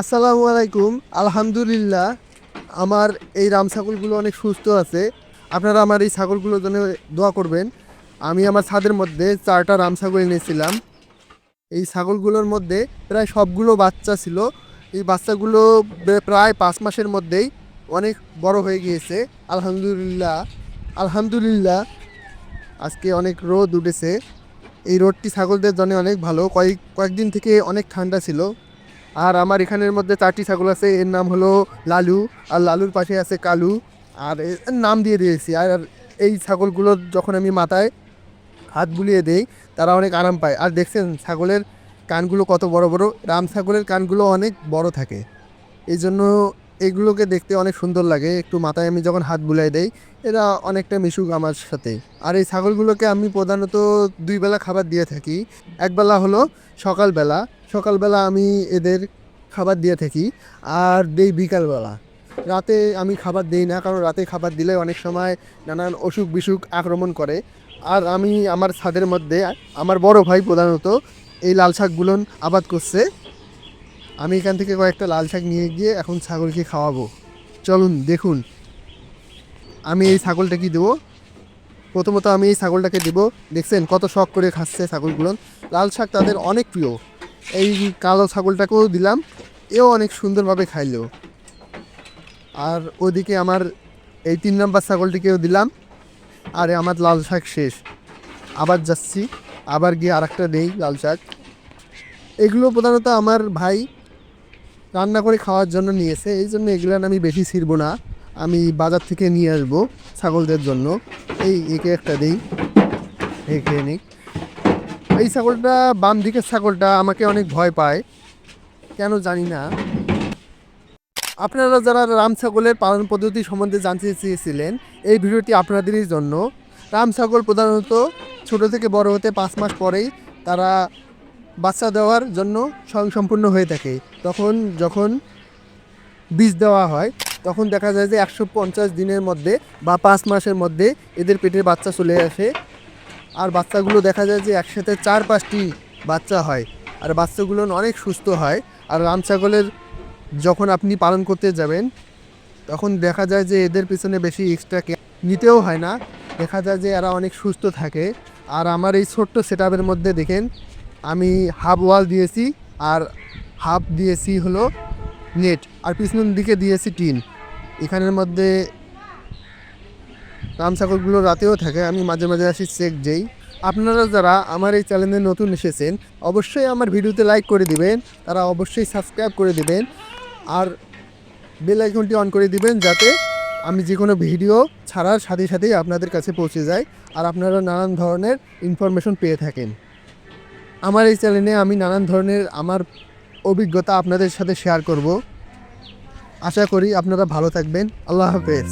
আসসালামু আলাইকুম, আলহামদুলিল্লাহ। আমার এই রাম ছাগলগুলো অনেক সুস্থ আছে। আপনারা আমার এই ছাগলগুলোর জন্য দোয়া করবেন। আমি আমার ছাদের মধ্যে চারটা রাম ছাগল এনেছিলাম। এই ছাগলগুলোর মধ্যে প্রায় সবগুলো বাচ্চা ছিল। এই বাচ্চাগুলো প্রায় পাঁচ মাসের মধ্যেই অনেক বড় হয়ে গিয়েছে। আলহামদুলিল্লাহ আলহামদুলিল্লাহ। আজকে অনেক রোদ উঠেছে। এই রোদটি ছাগলদের জন্য অনেক ভালো। কয়েক কয়েকদিন থেকে অনেক ঠান্ডা ছিল। আর আমার এখানের মধ্যে চারটি ছাগল আছে, এর নাম হলো লালু, আর লালুর পাশে আছে কালু, আর নাম দিয়ে দিয়েছি। আর এই ছাগলগুলো যখন আমি মাথায় হাত বুলিয়ে দেই, তারা অনেক আরাম পায়। আর দেখছেন, ছাগলের কানগুলো কত বড় বড়, রাম ছাগলের কানগুলো অনেক বড় থাকে। এই জন্য এগুলোকে দেখতে অনেক সুন্দর লাগে। একটু মাথায় আমি যখন হাত বুলাই দেই, এরা অনেকটা মিশুক আমার সাথে। আর এই ছাগলগুলোকে আমি প্রধানত দুই বেলা খাবার দিয়ে থাকি। একবেলা হলো সকালবেলা সকালবেলা আমি এদের খাবার দিয়ে থাকি, আর দেই বিকালবেলা। রাতে আমি খাবার দিই না, কারণ রাতে খাবার দিলে অনেক সময় নানান অসুখ বিসুখ আক্রমণ করে। আর আমি আমার ছাদের মধ্যে, আমার বড় ভাই প্রধানত এই লাল শাকগুলো আবাদ করছে। আমি এখান থেকে কয়েকটা লাল শাক নিয়ে গিয়ে এখন ছাগলকে খাওয়াবো। চলুন, দেখুন। আমি এই ছাগলটা কি দেবো? প্রথমত আমি এই ছাগলটাকে দেবো, দেখছেন কত শখ করে খাচ্ছে ছাগলগুলো লাল শাক তাদের অনেক প্রিয়। এই কালো ছাগলটাকেও দিলাম, এও অনেক সুন্দরভাবে খাইলো। আর ওদিকে আমার এই তিন নম্বর ছাগলটিকেও দিলাম, আর আমার লাল শাক শেষ। আবার যাচ্ছি, আবার গিয়ে আর একটা নেই লাল শাক। এগুলো প্রধানত আমার ভাই রান্না করে খাওয়ার জন্য নিয়েছে, এই জন্য এগুলো আমি বেশি ছিড়বো না। আমি বাজার থেকে নিয়ে আসব ছাগলদের জন্য। এই, একে একটা দিই। খেয়ে নিক। এই ছাগলটা বাম দিকের ছাগলটা আমাকে অনেক ভয় পায়। কেন জানি না। আপনারা যারা রাম ছাগলের পালন পদ্ধতি সম্বন্ধে জানতে চেয়েছিলেন, এই ভিডিওটি আপনাদেরই জন্য। রাম ছাগল প্রধানত ছোট থেকে বড় হতে পাঁচ মাস পরেই তারা বাচ্চা দেওয়ার জন্য স্বয়ংসম্পূর্ণ হয়ে থাকে। তখন যখন বীজ দেওয়া হয়, তখন দেখা যায় যে একশো পঞ্চাশ দিনের মধ্যে বা পাঁচ মাসের মধ্যে এদের পেটের বাচ্চা চলে আসে। আর বাচ্চাগুলো দেখা যায় যে একসাথে চার পাঁচটি বাচ্চা হয়। আর বাচ্চাগুলো অনেক সুস্থ হয়। আর রাম ছাগলের যখন আপনি পালন করতে যাবেন, তখন দেখা যায় যে এদের পিছনে বেশি এক্সট্রা নিতেও হয় না। দেখা যায় যে এরা অনেক সুস্থ থাকে। আর আমার এই ছোট্ট সেট মধ্যে দেখেন, আমি হাফ ওয়াল দিয়েছি আর হাফ দিয়েছি হলো নেট আর পিছনের দিকে দিয়েছি টিন। এখানের মধ্যে রাম ছাগলগুলো রাতেও থাকে, আমি মাঝে মাঝে আসি চেক যেই আপনারা যারা আমার এই চ্যানেলে নতুন এসেছেন, অবশ্যই আমার ভিডিওতে লাইক করে দিবেন, তারা অবশ্যই সাবস্ক্রাইব করে দিবেন, আর বেল আইকনটি অন করে দিবেন যাতে আমি যে কোনো ভিডিও ছাড়ার সাথে সাথেই আপনাদের কাছে পৌঁছে যায় আর আপনারা নানান ধরনের ইনফরমেশন পেয়ে থাকেন। আমার এই চ্যানেলে আমি নানান ধরনের আমার অভিজ্ঞতা আপনাদের সাথে শেয়ার করব। আশা করি আপনারা ভালো থাকবেন। আল্লাহ হাফেজ।